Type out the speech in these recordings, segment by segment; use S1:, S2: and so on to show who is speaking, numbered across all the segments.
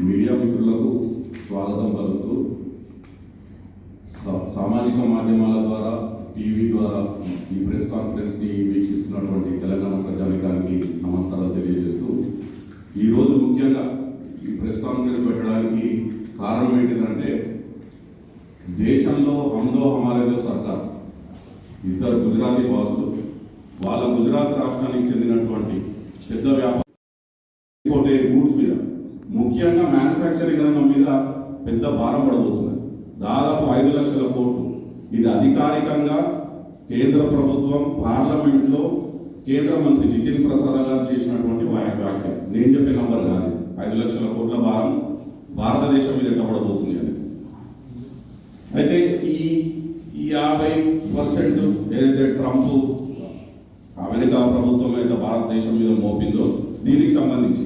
S1: Media మిత్రులకు స్వాగతం పలుకుతూ సామాజిక మాధ్యమాల ద్వారా టీవీ ద్వారా ఈ ప్రెస్ కాన్ఫరెన్స్ని వీక్షిస్తున్నటువంటి తెలంగాణ ప్రజానికానికి నమస్కారాలు తెలియజేస్తూ ఈరోజు ముఖ్యంగా ఈ ప్రెస్ కాన్ఫరెన్స్ పెట్టడానికి కారణం ఏంటిదంటే దేశంలో హమ్దో హమారేదో సర్కార్ ఇద్దరు గుజరాతీ బాసులు వాళ్ళ గుజరాత్ రాష్ట్రానికి చెందినటువంటి పెద్ద వ్యాపారం గూడ్స్ మీద. ముఖ్యంగా మ్యానుఫ్యాక్చరింగ్ రంగం మీద పెద్ద భారం పడబోతుంది దాదాపు ఐదు లక్షల కోట్లు. ఇది అధికారికంగా కేంద్ర ప్రభుత్వం పార్లమెంట్లో కేంద్ర మంత్రి జితిన్ ప్రసాద్ గారు చేసినటువంటి వా- వ్యాఖ్య నేను చెప్పే నంబర్ కాదు. ఐదు లక్షల కోట్ల భారం భారతదేశం మీద ఎట్లా అని అయితే ఈ ఈ యాభై పర్సెంట్ ఏదైతే ట్రంప్ అమెరికా ప్రభుత్వం అయితే భారతదేశం మీద మోపిందో? దీనికి సంబంధించి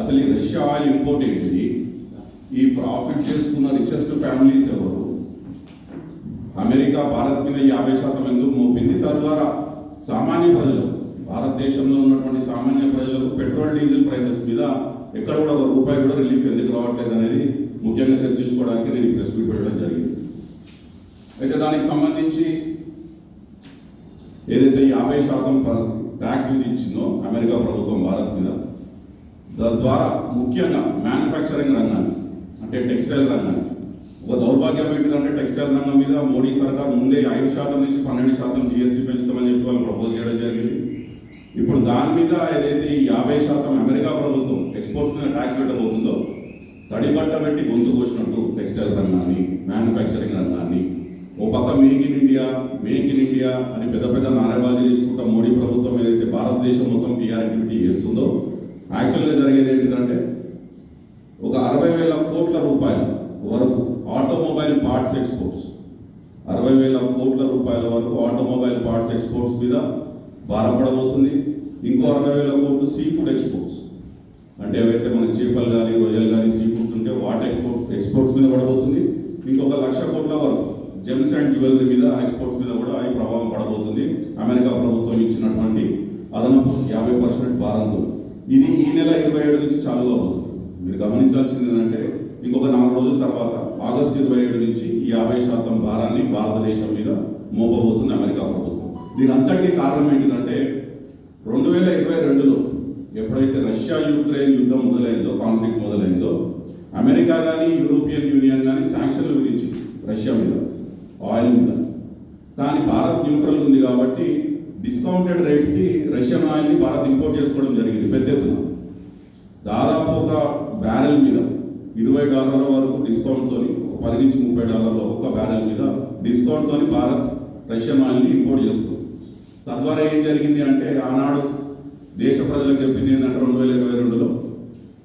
S1: అసలు ఈ రష్యా ఆయిల్ ఇంపోర్ట్ ఏంటిది? ఈ ప్రాఫిట్ చేసుకున్న రిచెస్ట్ ఫ్యామిలీస్ ఎవరు? అమెరికా భారత్ మీద యాభై శాతం ఎందుకు మోపింది? తద్వారా సామాన్య ప్రజలు భారతదేశంలో ఉన్నటువంటి సామాన్య ప్రజలకు పెట్రోల్ డీజిల్ ప్రైసెస్ మీద ఎక్కడ కూడా ఒక రూపాయి కూడా రిలీఫ్ ఎందుకు రావట్లేదు అనేది ముఖ్యంగా చర్చించుకోవడానికి నేను ప్రెస్ మీట్ పెట్టడం జరిగింది. అయితే దానికి సంబంధించి ఏదైతే యాభై శాతం ట్యాక్స్ విధించిందో అమెరికా ప్రభుత్వం భారత్ మీద తద్వారా ముఖ్యంగా మ్యానుఫ్యాక్చరింగ్ రంగాన్ని అంటే టెక్స్టైల్ రంగాన్ని ఒక దౌర్భాగ్యం ఏంటిదంటే టెక్స్టైల్ రంగం మీద మోడీ సర్కార్ ముందే ఐదు శాతం నుంచి పన్నెండు శాతం జిఎస్టీ పెంచుతామని చెప్పి వాళ్ళు ప్రపోజ్ చేయడం జరిగింది. ఇప్పుడు దాని మీద ఏదైతే ఈ యాభై శాతం అమెరికా ప్రభుత్వం ఎక్స్పోర్ట్స్ మీద ట్యాక్స్ పెట్టబోతుందో తడిబట్ట పెట్టి గొంతు కోసినట్టు టెక్స్టైల్ రంగాన్ని మ్యానుఫ్యాక్చరింగ్ రంగాన్ని ఓ పక్క make in India make in India అని పెద్ద పెద్ద నారాబాజీ చేసుకుంటా మోడీ ప్రభుత్వం ఏదైతే భారతదేశం మొత్తం పిఆర్ యాక్టివిటీ చేస్తుందో యాక్చువల్గా జరిగేది ఏంటిదంటే ఒక అరవై వేల కోట్ల రూపాయల వరకు ఆటోమొబైల్ పార్ట్స్ ఎక్స్పోర్ట్స్. అరవై వేల కోట్ల రూపాయల వరకు ఆటోమొబైల్ పార్ట్స్ ఎక్స్పోర్ట్స్ మీద భారం పడబోతుంది. ఇంకో అరవై వేల కోట్లు సీ ఫుడ్ ఎక్స్పోర్ట్స్. అంటే ఏవైతే మన చేపలు కానీ రొయ్యలు కానీ సీ ఫుడ్స్ ఉంటే వాటి ఎక్స్పోర్ట్ ఎక్స్పోర్ట్స్ మీద పడబోతుంది. ఇంకొక లక్ష కోట్ల వరకు జెమ్స్ అండ్ జ్యువెలరీ మీద ఎక్స్పోర్ట్స్ మీద కూడా ఈ ప్రభావం పడబోతుంది. అమెరికా ప్రభుత్వం ఇచ్చినటువంటి అదనపు యాభై పర్సెంట్ భారంతో ఇది ఈ నెల ఇరవై ఏడు నుంచి చాలు అవుతుంది. మీరు గమనించాల్సింది ఏంటంటే ఇంకొక నాలుగు రోజుల తర్వాత ఆగస్టు ఇరవై ఏడు నుంచి ఈ యాభై శాతం భారాన్ని భారతదేశం మీద మోపబోతుంది అమెరికా ప్రభుత్వం. దీని అంతటికీ కారణం ఏంటిదంటే రెండు వేల ఇరవై రెండులో ఎప్పుడైతే రష్యా యుక్రెయిన్ యుద్ధం మొదలైందో కాన్ఫ్లిక్ట్ మొదలైందో అమెరికా కానీ యూరోపియన్ యూనియన్ కానీ శాంక్షన్లు విధించింది రష్యా మీద. భారత్ న్యూట్రల్ ఉంది కాబట్టి డిస్కౌంటెడ్ రేట్కి రష్యన్ ఆయిల్ని భారత్ ఇంపోర్ట్ చేసుకోవడం జరిగింది. పెద్ద ఎత్తున. దాదాపు ఒక బ్యారెల్ మీద ఇరవై డాలర్ల వరకు డిస్కౌంట్తో ఒక పది నుంచి ముప్పై డాలర్ల ఒక్కొక్క బ్యారెల్ మీద డిస్కౌంట్తో భారత్ రష్యన్ ఆయిల్ని ఇంపోర్ట్ చేస్తుంది. తద్వారా ఏం జరిగింది అంటే ఆనాడు దేశ ప్రజలకు చెప్పింది ఏంటంటే రెండు వేల ఇరవై రెండులో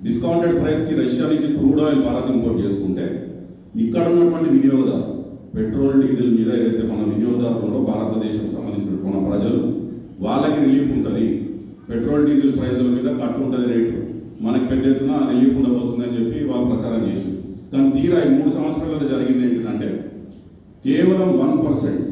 S1: డిస్కౌంటెడ్ ప్రైస్కి రష్యా నుంచి క్రూడ్ ఆయిల్ భారత్ ఇంపోర్ట్ చేసుకుంటే ఇక్కడ ఉన్నటువంటి వినియోగదారు పెట్రోల్ డీజిల్ మీద ఏదైతే మన వినియోగదారులలో భారతదేశం సంబంధించిన మన ప్రజలు వాళ్ళకి రిలీఫ్ ఉంటుంది. పెట్రోల్ డీజిల్ ప్రైజుల మీద కట్టు ఉంటుంది రేటు. మనకి పెద్ద ఎత్తున రిలీఫ్ ఉండబోతుంది అని చెప్పి వాళ్ళు ప్రచారం చేసి కానీ తీరా ఈ మూడు సంవత్సరాలలో జరిగింది ఏంటంటే కేవలం వన్ పర్సెంట్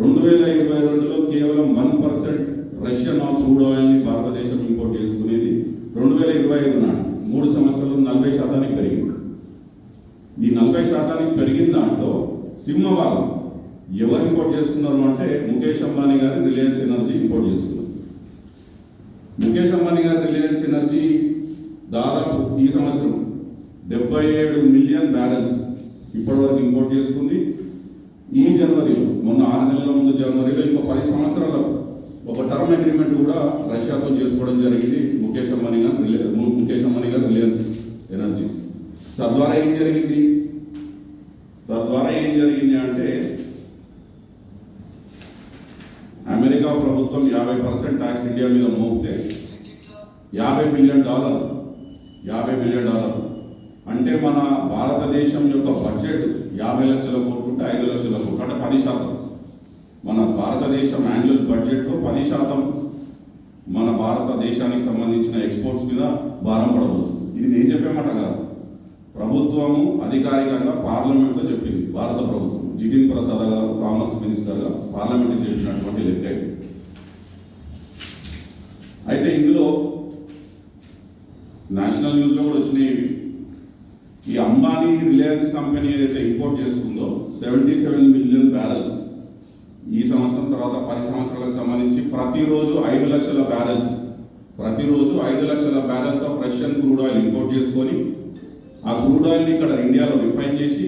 S1: రెండు వేల ఇరవై రెండులో కేవలం one percent Russian of crude ఆయిల్ని భారతదేశం ఇంపోర్ట్ చేసుకునేది. రెండు వేల ఇరవై ఐదు నాడు మూడు సంవత్సరాలు నలభై శాతానికి పెరిగింది. ఈ నలభై శాతానికి పెరిగిన దాంట్లో సింహభాగం ఎవరు ఇంపోర్ట్ చేసుకున్నారు అంటే ముఖేష్ అంబానీ గారి రిలయన్స్ ఎనర్జీ ఇంపోర్ట్ చేసుకున్నారు ముఖేష్ అంబానీ గారి రిలయన్స్ ఎనర్జీ దాదాపు ఈ సంవత్సరం డెబ్బై ఏడు మిలియన్ బ్యారెల్స్ ఇప్పటివరకు ఇంపోర్ట్ చేసుకుంది. ఈ జనవరిలో మొన్న ఆరు నెలల ముందు జనవరిలో ఇంకో పది సంవత్సరాల ఒక టర్మ్ అగ్రిమెంట్ కూడా రష్యాతో చేసుకోవడం జరిగింది ముఖేష్ అంబానీ గారు ముఖేష్ అంబానీ గారు రిలయన్స్ ఎనర్జీస్ తద్వారా ఏం జరిగింది? తద్వారా ఏం జరిగింది అంటే అమెరికా ప్రభుత్వం యాభై పర్సెంట్ ట్యాక్స్ ఇండియా మీద మోపితే యాభై బిలియన్ డాలర్ యాభై బిలియన్ డాలర్ అంటే మన భారతదేశం యొక్క బడ్జెట్ యాభై లక్షల కోట్లు ఉంటే ఐదు లక్షల కోట్లు అంటే పది శాతం. మన భారతదేశం యాన్యువల్ బడ్జెట్లో పది శాతం మన భారతదేశానికి సంబంధించిన ఎక్స్పోర్ట్స్ మీద భారం పడబోతుంది. ఇది నేను చెప్పే మాట కాదు. ప్రభుత్వము అధికారికంగా పార్లమెంట్లో చెప్పింది. భారత ప్రభుత్వం. జితిన్ ప్రసాద్ గారు కామర్స్ మినిస్టర్గా పార్లమెంట్కి చెప్పినటువంటి లెక్క అయితే ఇందులో నేషనల్ న్యూస్లో కూడా వచ్చినాయి ఈ అంబానీ రిలయన్స్ కంపెనీ ఏదైతే ఇంపోర్ట్ చేసుకుందో సెవెంటీ సెవెన్ మిలియన్ బ్యారెల్స్. ఈ సంవత్సరం తర్వాత పది సంవత్సరాలకు సంబంధించి ప్రతిరోజు ఐదు లక్షల బ్యారెల్స్. ప్రతిరోజు ఐదు లక్షల barrels of Russian crude oil import చేసుకొని ఆ క్రూడ్ ఆయిల్ని ఇక్కడ ఇండియాలో రిఫైన్ చేసి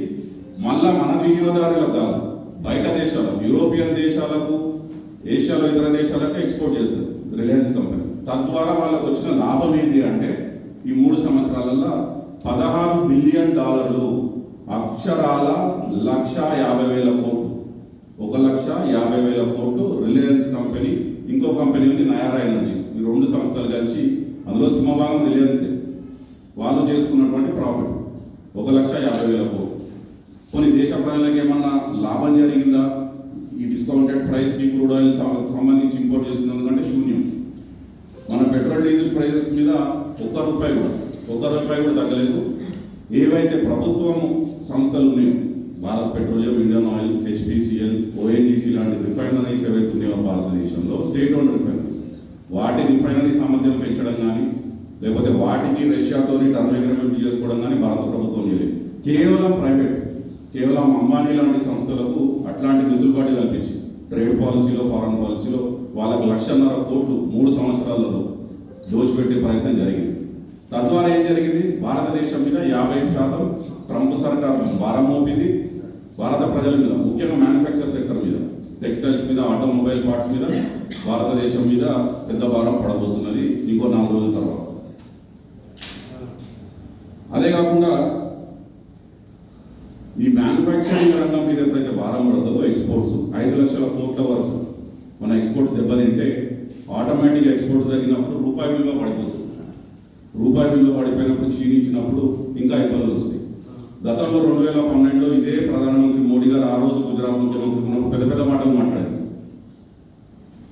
S1: మళ్ళా మన వినియోగదారులకు కాదు బయట దేశాలకు యూరోపియన్ దేశాలకు ఏషియాలో ఇతర దేశాలకు ఎక్స్పోర్ట్ చేస్తుంది రిలయన్స్ కంపెనీ. తద్వారా వాళ్ళకు వచ్చిన లాభం ఏంటి అంటే ఈ మూడు సంవత్సరాలలో పదహారు బిలియన్ డాలర్లు అక్షరాల లక్ష యాభై వేల కోట్లు. ఒక లక్ష యాభై వేల కోట్లు రిలయన్స్ కంపెనీ ఇంకో కంపెనీ ఉంది నయారా ఎనర్జీస్. ఈ రెండు సంస్థలు కలిసి అందులో సింహభాగం రిలయన్స్. వాళ్ళు చేసుకున్నటువంటి ప్రాఫిట్. ఒక లక్ష యాభై వేల కోట్లు. కొన్ని దేశ ప్రజలకు ఏమన్నా లాభం జరిగిందా? ఈ డిస్కౌంటెడ్ ప్రైస్కి క్రూడ్ ఆయిల్ సంబంధించి ఇంపోర్ట్ చేసినందుకంటే శూన్యం. మన పెట్రోల్ డీజిల్ ప్రైజెస్ మీద ఒక్క రూపాయి కూడా ఒక్క రూపాయి కూడా తగ్గలేదు. ఏవైతే ప్రభుత్వం సంస్థలు ఉన్నాయో Bharat petroleum Indian oil HPCL ONGC లాంటి రిఫైనరీస్ ఏవైతే ఉన్నాయో భారతదేశంలో స్టేట్ ఓన్ రిఫైనరీస్ వాటి రిఫైనరీ సామర్థ్యం పెంచడం కానీ లేకపోతే వాటిని రష్యాతోని టర్మ్ అగ్రిమెంట్ చేసుకోవడం కానీ భారత ప్రభుత్వం చేయలేదు. కేవలం ప్రైవేట్ కేవలం అంబానీ లాంటి సంస్థలకు అట్లాంటి వెసులుబాటు కల్పించి ట్రేడ్ పాలసీలో ఫారెన్ పాలసీలో వాళ్ళకు లక్షన్నర కోట్లు మూడు సంవత్సరాలలో దోచిపెట్టే ప్రయత్నం జరిగింది. తద్వారా ఏం జరిగింది? భారతదేశం మీద యాభై శాతం ట్రంప్ సర్కార్ భారం మోపింది. భారత ప్రజల మీద ముఖ్యంగా మ్యానుఫ్యాక్చర్ సెక్టర్ మీద టెక్స్టైల్స్ మీద ఆటోమొబైల్ పార్ట్స్ మీద భారతదేశం మీద పెద్ద భారం పడబోతున్నది ఇంకో నాలుగు రోజుల తర్వాత. అదే కాకుండా ఈ మ్యానుఫ్యాక్చరింగ్ రంగం మీద ఎంతైతే భారం పడుతుందో ఎక్స్పోర్ట్స్ ఐదు లక్షల కోట్ల వరకు మన ఎక్స్పోర్ట్స్ దెబ్బతింటే ఆటోమేటిక్ ఎక్స్పోర్ట్స్ తగ్గినప్పుడు రూపాయి విలువ పడిపోతుంది. రూపాయి విలువ పడిపోయినప్పుడు క్షీణించినప్పుడు ఇంకా ఇబ్బందులు వస్తాయి. గతంలో రెండు వేల పన్నెండులో ఇదే ప్రధానమంత్రి మోడీ గారు ఆ రోజు గుజరాత్ ముఖ్యమంత్రి పెద్ద పెద్ద మాటలు మాట్లాడారు.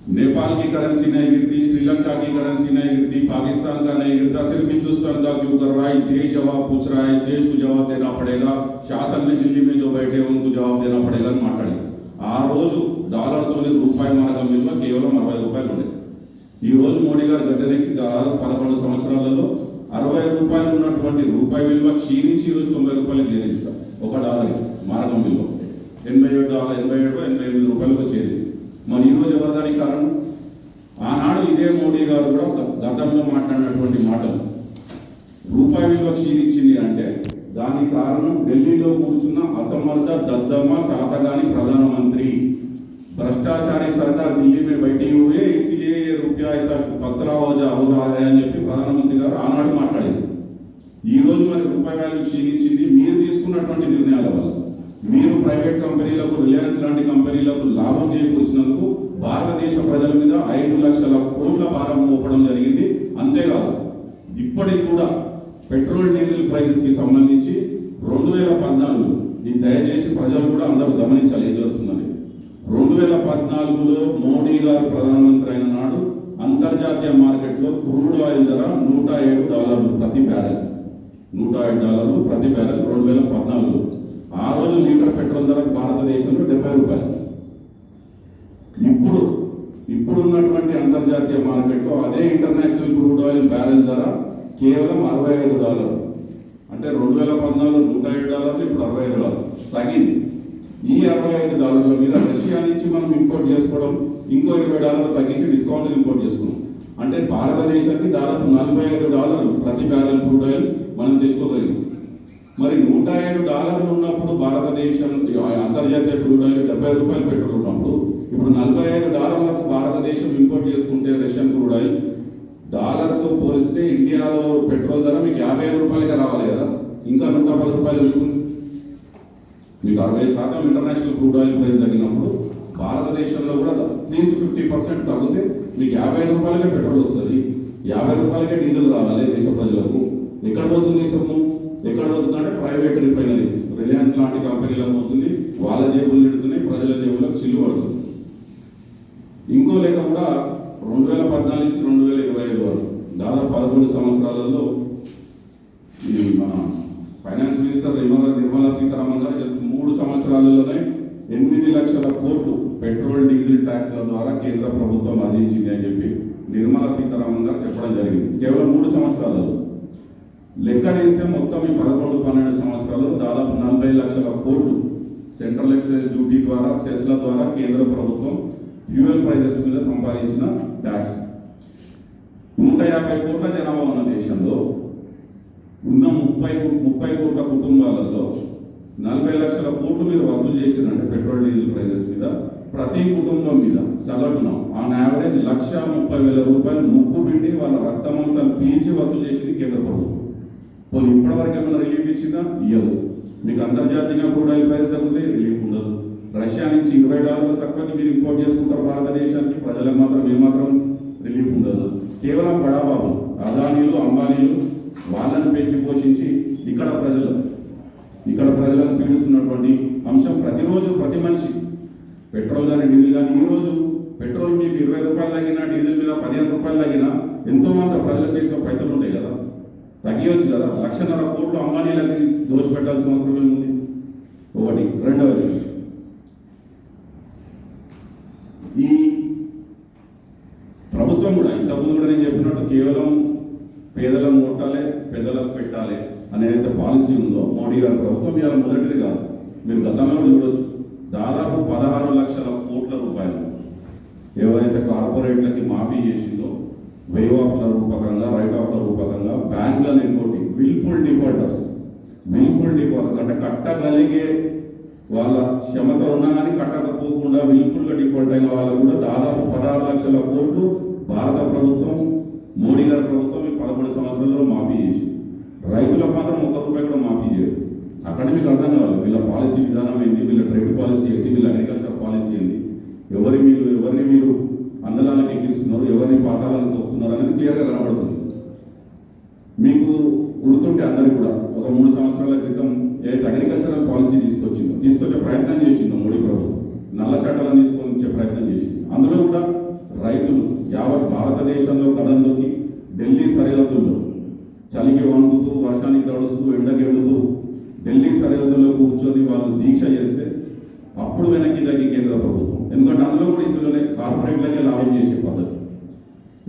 S1: नेपाल की करेंसी नहीं गिरती श्रीलंका की करेंसी नहीं गिरती पाकिस्तान का नहीं गिरता सिर्फ हिंदुस्तान का क्यों कर रहा है इस देश जवाब पूछ रहा है इस देश को जवाब देना पड़ेगा शासन में दिल्ली में जो बैठे हैं उनको जवाब देना पड़ेगा అని మాట్లాడారు ఆ రోజు డాలర్తోని రూపాయి మార్గం విలువ కేవలం అరవై రూపాయలు ఉండేది ఈ రోజు మోడీ గారు గద్దెనెక్కి దాదాపు పదకొండు సంవత్సరాలలో అరవై రూపాయలు ఉన్నటువంటి రూపాయి విలువ క్షీణించి ఈ రోజు తొంభై రూపాయలకు చేరింది ఒక డాలర్ మార్గం విలువ ఎనభై ఏడు డాలర్ ఎనభై ఏడు ఎనభై ఎనిమిది రూపాయలకు చేరింది మరి ఈ రోజు ఎవరిదానికి కారణం? ఆనాడు ఇదే మోడీ గారు కూడా గతంలో మాట్లాడినటువంటి మాటలు. రూపాయి విలువ క్షీణించింది అంటే దానికి కారణం ఢిల్లీలో కూర్చున్న అసమర్థ దద్దమ్మ చాతగాని ప్రధానమంత్రి. భ్రష్టాచారి సర్కార్ ఢిల్లీ మీద బయటి రూపాయలు ఇసిలే రూపాయి అని చెప్పి ప్రధానమంత్రి గారు ఆనాడు మాట్లాడారు. ఈ రోజు మరి రూపాయి వాల్యూ క్షీణించింది మీరు తీసుకున్నటువంటి నిర్ణయాల వల్ల. ప్రైవేట్ కంపెనీలకు రిలయన్స్ లాంటి కంపెనీలకు లాభం చేకూర్చినందుకు భారతదేశ ప్రజల మీద ఐదు లక్షల కోట్ల భారం మోపడం జరిగింది. అంతేకాదు ఇప్పటికి కూడా పెట్రోల్ డీజిల్ ప్రైజెస్కి సంబంధించి రెండు వేల పద్నాలుగు ఇది దయచేసి ప్రజలు కూడా అందరూ గమనించాలి ఏం జరుగుతుందని. రెండు వేల పద్నాలుగులో మోడీ గారు ప్రధానమంత్రి అయిన నాడు అంతర్జాతీయ మార్కెట్లో క్రూడ్ ఆయిల్ ధర నూట ఏడు డాలర్లు ప్రతి బ్యారెల్. నూట ఏడు డాలర్లు ప్రతి బ్యారెల్ రెండు వేల పద్నాలుగు ఆ రోజు లీటర్ పెట్రోల్ ధర భారతదేశంలో డెబ్బై రూపాయలు. ఇప్పుడు ఇప్పుడున్నటువంటి అంతర్జాతీయ మార్కెట్లో అదే ఇంటర్నేషనల్ క్రూడ్ ఆయిల్ బ్యారెల్ ధర కేవలం అరవై ఐదు డాలర్లు. అంటే రెండు వేల పద్నాలుగు నూట ఏడు డాలర్లు ఇప్పుడు అరవై ఐదు డాలర్లు. తగ్గింది. ఈ అరవై ఐదు డాలర్ల మీద రష్యా నుంచి మనం ఇంపోర్ట్ చేసుకోవడం ఇంకో ఇరవై డాలర్లు తగ్గించి డిస్కౌంట్ ఇంపోర్ట్ చేసుకున్నాం. అంటే భారతదేశానికి దాదాపు నలభై ఐదు డాలర్లు ప్రతి బ్యారెల్ క్రూడ్ ఆయిల్ మనం తీసుకోగలిగాం. మరి నూట ఏడు డాలర్లు ఉన్నప్పుడు భారతదేశం అంతర్జాతీయ క్రూడ్ ఆయిల్ డెబ్బై రూపాయలు పెట్రోల్ ఉన్నప్పుడు ఇప్పుడు నలభై ఐదు డాలర్లకు భారతదేశం ఇంపోర్ట్ చేసుకుంటే రష్యన్ క్రూడ్ ఆయిల్ డాలర్తో పోలిస్తే ఇండియాలో పెట్రోల్ ధర మీకు యాభై ఐదు రూపాయలకే రావాలి కదా? ఇంకా నూట పది రూపాయలు ఉంటుంది మీకు అరవై శాతం ఇంటర్నేషనల్ క్రూడ్ ఆయిల్ ప్రైస్ తగ్గినప్పుడు భారతదేశంలో కూడా అట్లీస్ట్ ఫిఫ్టీ పర్సెంట్ తగ్గితే మీకు యాభై ఐదు రూపాయలకే పెట్రోల్ వస్తుంది. యాభై రూపాయలకే డీజిల్ రావాలి దేశ ప్రజలకు. రిలయన్స్ కంపెనీలకు పోతుంది వాళ్ళ జేబులు నిడుతున్నాయి ప్రజల జేబులకు చిల్లు పడుతుంది. ఇంకో లెక్క కూడా రెండు వేల పద్నాలుగు నుంచి రెండు వేల ఇరవై ఐదు వరకు దాదాపు పదకొండు సంవత్సరాలలో ఇది మన ఫైనాన్స్ మినిస్టర్ నిర్మలా నిర్మలా సీతారామన్ గారు జస్ట్ మూడు సంవత్సరాలలోనే ఎనిమిది లక్షల కోట్లు పెట్రోల్ డీజిల్ ట్యాక్స్ల ద్వారా కేంద్ర ప్రభుత్వం అందించింది అని చెప్పి నిర్మలా సీతారామన్ గారు చెప్పడం జరిగింది. కేవలం మూడు సంవత్సరాలలో. లెక్క వేస్తే మొత్తం ఈ పదకొండు పన్నెండు సంవత్సరాలు దాదాపు నలభై లక్షల కోట్లు సెంట్రల్ ఎక్సైజ్ డ్యూటీ ద్వారా సెస్ల ద్వారా కేంద్ర ప్రభుత్వం ఫ్యూయల్ ప్రైజెస్ మీద సంపాదించిన ట్యాక్స్. నూట యాభై కోట్ల జనాభా ఉన్న దేశంలో ఉన్న ముప్పై ముప్పై కోట్ల కుటుంబాలలో నలభై లక్షల కోట్లు మీరు వసూలు చేసినంటే పెట్రోల్ డీజిల్ ప్రైజెస్ మీద ప్రతి కుటుంబం మీద సగటున ఆన్ యావరేజ్ లక్ష ముప్పై వేల రూపాయలు ముక్కు పిండి వాళ్ళ రక్తమాంసాలు పీల్చి వసూలు చేసింది కేంద్ర ప్రభుత్వం. పోనీ ఇప్పటివరకు ఏమైనా రిలీఫ్ ఇచ్చిందా? ఇవ్వదు మీకు అంతర్జాతీయంగా కూడా ప్రైస్ తగ్గితే రిలీఫ్ ఉండదు. రష్యా నుంచి ఇరవై డాలర్లు తక్కువకి మీరు ఇంపోర్ట్ చేసుకుంటారు భారతదేశానికి ప్రజలకు మాత్రం ఏమాత్రం రిలీఫ్ ఉండదు. కేవలం బడాబాబు అదానీలు అంబానీలు వాళ్ళని పెంచి పోషించి ఇక్కడ ప్రజలు ఇక్కడ ప్రజలను పీడిస్తున్నటువంటి అంశం ప్రతిరోజు ప్రతి మనిషి. పెట్రోల్ కానీ డీజిల్ కానీ ఈ రోజు పెట్రోల్ మీకు ఇరవై రూపాయలు తగ్గినా డీజిల్ మీద పదిహేను రూపాయలు తగ్గినా ఎంతో మంది ప్రజల చేతిలో పైసలు ఉంటాయి కదా తగ్గియొచ్చు కదా లక్షన్నర కోట్లు అంబానీలకి దోషి పెట్టాల్సిన అవసరం ఏముంది? ఒకటి. రెండవది ఈ ప్రభుత్వం కూడా ఇంతకుముందు కూడా నేను చెప్పినట్టు కేవలం పేదలను కొట్టాలి పెద్దలకు పెట్టాలి అనేది పాలసీ ఉందో మోడీ గారి ప్రభుత్వం ఇవాళ మొదటిది కాదు. మీరు గతంలో కూడా చూడొచ్చు. దాదాపు పదహారు లక్షల కోట్ల రూపాయలు ఎవరైతే కార్పొరేట్లకి మాఫీ చేసిందో వేవ్ ఆఫ్ల రూపకంగా రైట్ ఆఫ్ల రూపకంగా బ్యాంకులను ఇంకోటి విల్ఫుల్ డిఫాల్టర్స్ విల్ఫుల్ డిఫాల్టర్స్ అంటే కట్టగలిగే వాళ్ళ క్షమత ఉన్నా కానీ కట్టకపోకుండా విల్ఫుల్గా డిఫాల్ట్ అయిన వాళ్ళు కూడా దాదాపు పదహారు లక్షల కోట్లు భారత ప్రభుత్వం మోడీ గారి ప్రభుత్వం ఈ పదకొండు సంవత్సరాలలో మాఫీ చేసి రైతులకు మాత్రం ఒక్క రూపాయి కూడా మాఫీ చేయరు అక్కడ మీకు అర్థం కావాలి వీళ్ళ పాలసీ విధానం ఏంది వీళ్ళ ట్రేడ్ పాలసీ ఏంటి వీళ్ళ అగ్రికల్చర్ పాలసీ ఏంది ఎవరి మీరు ఎవరిని మీరు అందలానికి ఎక్కిస్తున్నారు ఎవరిని పాతాలను తొక్కుతున్నారు అనేది క్లియర్గా కనబడుతుంది మీకు గుర్తుంటే అందరికి కూడా ఒక మూడు సంవత్సరాల క్రితం ఏదైతే అగ్రికల్చరల్ పాలసీ తీసుకొచ్చిందో తీసుకొచ్చే ప్రయత్నం చేసిందో మోడీ ప్రభుత్వం నల్ల చట్టాలను తీసుకొని వచ్చే ప్రయత్నం చేసింది అందులో కూడా రైతులు యావత్ భారతదేశంలో కథం దొక్కి ఢిల్లీ సరిహద్దుల్లో చలికి వణుకుతూ వర్షానికి తడుస్తూ ఎండకి ఎండుతూ ఢిల్లీ కూర్చొని వాళ్ళు దీక్ష చేస్తే అప్పుడు వెనక్కి తగ్గి కేంద్ర ప్రభుత్వం. ఎందుకంటే అందులో కూడా ఇందులోనే కార్పొరేట్లకే లాభం చేసే పద్ధతి.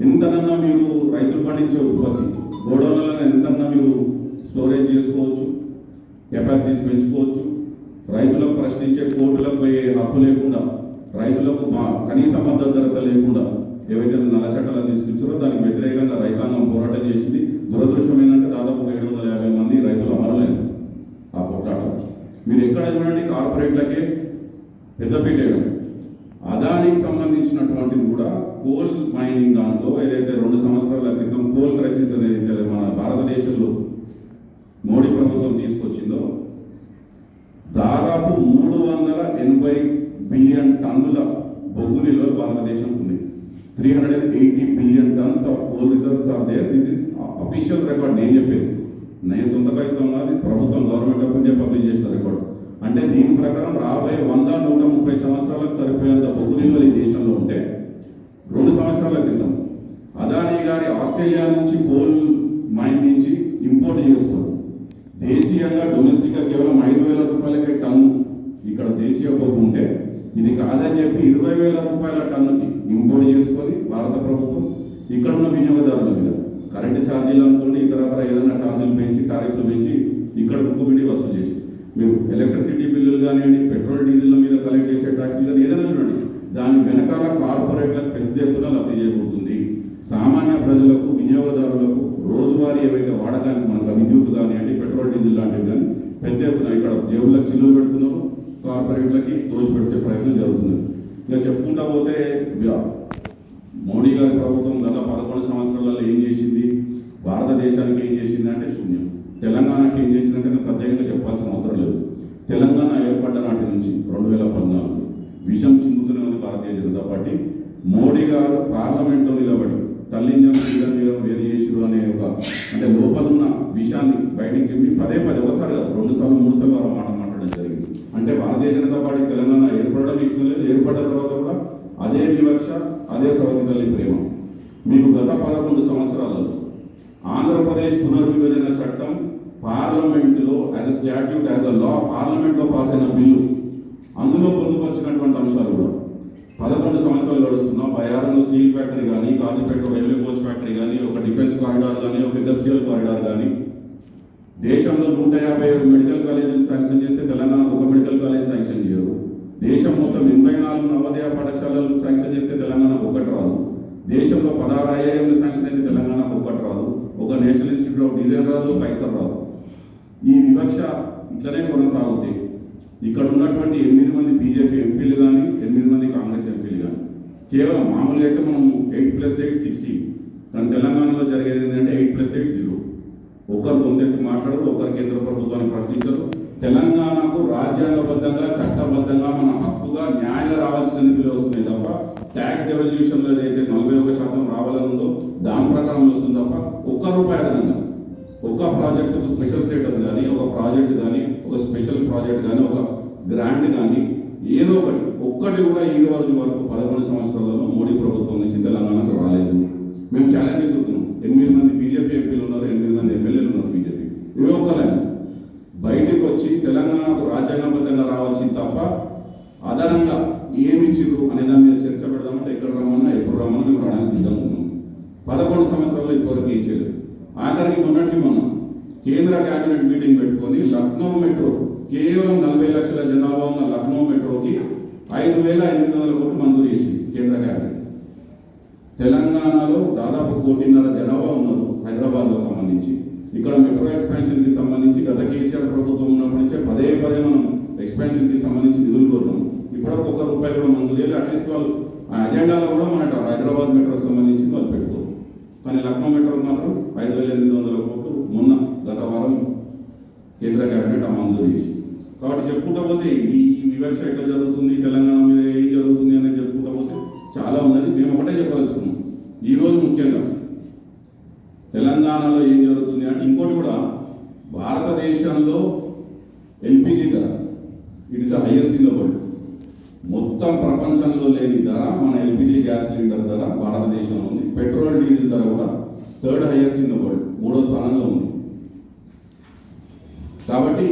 S1: ఎంతనన్నా మీరు రైతులు పండించే ఉత్పత్తి గోడౌన్లలో ఎంతన్నా మీరు స్టోరేజ్ చేసుకోవచ్చు కెపాసిటీస్ పెంచుకోవచ్చు. రైతులకు ప్రశ్నించే కోర్టులకు పోయే హక్కు లేకుండా రైతులకు మా కనీస మద్దతు ధరత లేకుండా ఏవైతే నల్ల చట్టాలు తీసుకొచ్చారో దానికి వ్యతిరేకంగా రైతాంగం పోరాటం చేసింది. దురదృష్టం ఏంటంటే దాదాపు ఏడు వందల యాభై మంది రైతులు అమరలేదు మీరు ఎక్కడ చూడండి కార్పొరేట్లకే పెద్దపీట అదానికి సంబంధించినటువంటిది కూడా కోల్ మైనింగ్ దాంట్లో ఏదైతే రెండు సంవత్సరాల క్రితం కోల్ క్రైసిస్ అనేది మన భారతదేశంలో మోడీ ప్రభుత్వం తీసుకొచ్చిందో దాదాపు మూడు వందల ఎనభై బిలియన్ టన్నుల బొగ్గు నిల్వలు భారతదేశం ఉంది. Three hundred eighty billion tons of coal reserves are there. This is official record. నేను చెప్పేది నేను సొంత కవిత్వం కాదు ప్రభుత్వం గవర్నమెంట్ ఆఫ్ ఇండియా పబ్లిష్ చేసిన రికార్డు. అంటే దీని ప్రకారం రాబోయే వంద నూట ముప్పై సంవత్సరాలకు సరిపోయేంత బొగ్గు నిల్వలు ఈ దేశంలో ఉంటే రెండు సంవత్సరాల క్రితం అదానీ గారి ఆస్ట్రేలియా నుంచి కోల్ మైన్ నుంచి ఇంపోర్ట్ చేసుకోరు దేశీయంగా డొమెస్టిక్గా కేవలం ఐదు వేల రూపాయలకే టన్ను ఇక్కడ దేశీయ బొగ్గు ఉంటే ఇది కాదని చెప్పి ఇరవై వేల రూపాయల టన్నుకి ఇంపోర్ట్ చేసుకొని భారత ప్రభుత్వం ఇక్కడ ఉన్న వినియోగదారుల మీద కరెంటు ఛార్జీలు అనుకోండి ఇతరతర ఏదైనా ఛార్జీలు పెంచి టారిఫ్లు పెంచి ఇక్కడ ముక్కుబిడి వసూలు చేసి మీరు ఎలక్ట్రిసిటీ బిల్లులు కానివ్వండి పెట్రోల్ డీజిల్ మీద కలెక్ట్ చేసే ట్యాక్సీలు కానీ ఏదైనా చూడండి దాని వెనకాల కార్పొరేట్లకు పెద్ద ఎత్తున లబ్ధి చేకూరుతుంది సామాన్య ప్రజలకు వినియోగదారులకు రోజువారీ ఏవైతే వాడకానికి మనకు విద్యుత్ కానివ్వండి పెట్రోల్ డీజిల్ లాంటివి కానీ పెద్ద ఎత్తున ఇక్కడ జేబులకు చిల్లులు పెడుతున్నారు. కార్పొరేట్లకి దోషి పెట్టే ప్రయత్నం జరుగుతుంది. ఇక చెప్పుకుంటా పోతే మోడీ గారి ప్రభుత్వం గత పదకొండు సంవత్సరాలలో ఏం చేసింది? భారతదేశానికి ఏం చేసింది అంటే శూన్యం. తెలంగాణకి ఏం చేసిందంటే నేను ప్రత్యేకంగా చెప్పాల్సిన అవసరం లేదు. తెలంగాణ ఏర్పడ్డ నాటి నుంచి రెండు వేల పద్నాలుగు విషం చిందుతూనే ఉంది భారతీయ జనతా పార్టీ. మోడీ గారు పార్లమెంట్లో నిలబడి తల్లింజం శ్రీరం వేరు చేసిరు అనే ఒక అంటే లోపల ఉన్న విషయాన్ని బయటికి చెప్పి పదే పదే ఒకసారి కాదు రెండు సార్లు మూడు సార్లు ఆ మాట మాట్లాడడం జరిగింది అంటే భారతీయ జనతా పార్టీ తెలంగాణ ఏర్పడడం ఇష్టం లేదు ఏర్పడ్డ తర్వాత కూడా అదే వివక్ష అదే సవతి తల్లి ప్రేమ మీకు గత పదకొండు సంవత్సరాలలో ఆంధ్రప్రదేశ్ పునర్విభజన చట్టం పార్లమెంటులో as a statute as a law పార్లమెంట్లో పాస్ అయిన బిల్లు అందులో పొందుపరిచినటువంటి అంశాలు కూడా. పదకొండు సంవత్సరాలు గడుస్తున్నాం. బయారంలో స్టీల్ ఫ్యాక్టరీ కానీ కాజీపేట రైల్వే కోచ్ ఫ్యాక్టరీ కానీ ఒక డిఫెన్స్ కారిడార్ కానీ ఒక ఇండస్ట్రియల్ కారిడార్ కానీ దేశంలో నూట యాభై ఏడు మెడికల్ కాలేజీలు శాంక్షన్ చేస్తే తెలంగాణకు ఒక మెడికల్ కాలేజ్ శాంక్షన్ చేయరు. దేశం మొత్తం ఎనభై నాలుగు నవోదయ పాఠశాలలు శాంక్షన్ చేస్తే తెలంగాణ ఒక్కటి రాదు. దేశంలో పదహారు ఐఐఎంలు శాంక్షన్ అయితే తెలంగాణకు ఒక్కటి రాదు. ఒక నేషనల్ ఇన్స్టిట్యూట్ ఆఫ్ డిజైన్ రాదు పైసలు రాదు ఈ వివక్ష ఇట్లనే కొనసాగుతాయి ఇక్కడ ఉన్నటువంటి ఎనిమిది మంది బీజేపీ ఎంపీలు కానీ ఎనిమిది మంది కాంగ్రెస్ ఎంపీలు కానీ కేవలం మామూలుగా అయితే మనం ఎయిట్ ప్లస్ ఎయిట్ సిక్స్టీ. కానీ తెలంగాణలో జరిగేది ఏంటంటే ఎయిట్ ప్లస్ ఎయిట్ జీరో. ఒకరు ముందెత్తి మాట్లాడరు ఒకరు కేంద్ర ప్రభుత్వాన్ని ప్రశ్నించరు. తెలంగాణకు రాజ్యాంగబద్ధంగా చట్టబద్ధంగా మన హక్కుగా న్యాయంగా రావాల్సిన నిధులు వస్తున్నాయి తప్ప ట్యాక్స్ రెవల్యూషన్లో ఏదైతే నలభై ఒక శాతం రావాలని ఉందో దాని ప్రకారం వస్తుంది తప్ప ఒక్క రూపాయి అదనంగా ఒక్క ప్రాజెక్టుకు స్పెషల్ స్టేటస్ కానీ ఒక ప్రాజెక్ట్ కానీ ఒక స్పెషల్ ప్రాజెక్ట్ కానీ ఒక గ్రాంట్ కానీ ఏదో ఒకటి ఒక్కటి కూడా ఈ రోజు వరకు పదకొండు సంవత్సరాలలో మోడీ ప్రభుత్వం నుంచి తెలంగాణకు రాలేదు. మేము ఛాలెంజ్ ఇస్తున్నాం ఎనిమిది మంది బీజేపీ ఎంపీలు ఉన్నారు ఎనిమిది మంది ఎమ్మెల్యేలు ఉన్నారు బీజేపీ. ఇవి ఒక్కలేదు బయటికి వచ్చి తెలంగాణకు రాజ్యాంగబద్ధంగా రావాల్సింది తప్ప అదనంగా ఏమిచ్చిరు అనే దాని మీద చర్చ పెడదామంటే ఎక్కడ రమ్మన్నా ఎప్పుడు రమ్మన్నా మేము రావడానికి సిద్ధంగా ఉన్నాం. పదకొండు సంవత్సరాలు ఇప్పటివరకు ఏం చేయలేదు. ఆఖరికి మొన్నటి మొన్న కేంద్ర కేబినెట్ మీటింగ్ పెట్టుకొని లక్నో మెట్రో కేవలం నలభై లక్షల జనాభా ఉన్న లక్నో మెట్రోకి ఐదు వేల ఎనిమిది వందల కోట్లు మంజూరు చేసింది కేంద్ర కేబినెట్ తెలంగాణలో దాదాపు కోటిన్నర జనాభా ఉన్నారు హైదరాబాద్లో సంబంధించి. ఇక్కడ మెట్రో ఎక్స్పాన్షన్కి సంబంధించి గత కేసీఆర్ ప్రభుత్వం ఉన్నప్పటి నుంచే పదే పదే మనం ఎక్స్పాన్షన్కి సంబంధించి నిధులు కోరున్నాం ఇప్పటివరకు ఒక్క రూపాయి కూడా మంజూరు చేయాలి అట్లీస్ట్ వాళ్ళు ఆ అజెండాలో కూడా మన హైదరాబాద్ మెట్రోకి సంబంధించి వాళ్ళు పెట్టుకోరు కానీ లక్నో మెట్రోకి మాత్రం ఐదు వేల ఎనిమిది వందల కోట్లు మొన్న గత వారం కేంద్ర కేబినెట్ ఆ మంజూరు చేసి కాబట్టి చెప్పుకుంటా పోతే ఈ వివక్ష ఎట్లా జరుగుతుంది తెలంగాణ మీద ఏం జరుగుతుంది అనేది చెప్పుకుంటా పోతే చాలా ఉన్నది. మేము ఒకటే చెప్పదలుచుకున్నాం. ఈరోజు ముఖ్యంగా తెలంగాణలో ఏం జరుగుతుంది అంటే ఇంకోటి కూడా భారతదేశంలో ఎల్పిజి ధర it is the highest in the world మొత్తం ప్రపంచంలో లేని ధర మన ఎల్పిజి గ్యాస్ సిలిండర్ ధర భారతదేశంలో ఉంది పెట్రోల్ డీజిల్ ధర కూడా third highest in the world మూడో స్థానంలో ఉంది కాబట్టి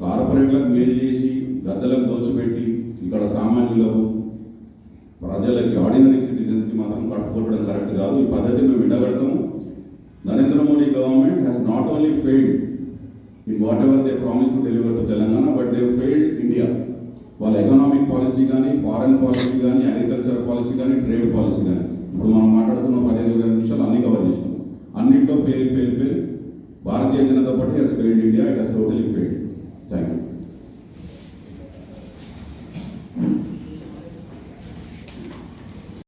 S1: కార్పొరేట్లకు మేలు చేసి గద్దలకు దోచిపెట్టి ఇక్కడ సామాన్యులకు ప్రజలకి ఆర్డినరీ సిటిజన్స్కి మాత్రం కట్టుకోవడం కరెక్ట్ కాదు. ఈ పద్ధతి మేము వినబడతాము Narendra Modi government has not only failed in whatever they promise to deliver to Telangana but they failed India వాళ్ళ ఎకనామిక్ పాలసీ కానీ ఫారెన్ పాలసీ కానీ అగ్రికల్చర్ పాలసీ కానీ ట్రేడ్ పాలసీ కానీ. ఇప్పుడు మనం మాట్లాడుతున్న పదిహేను ఇరవై నిమిషాలు అన్ని కవర్ చేసినాం. అన్నింటిలో fail fail fail Bharatiya Janata party has failed India it has totally failed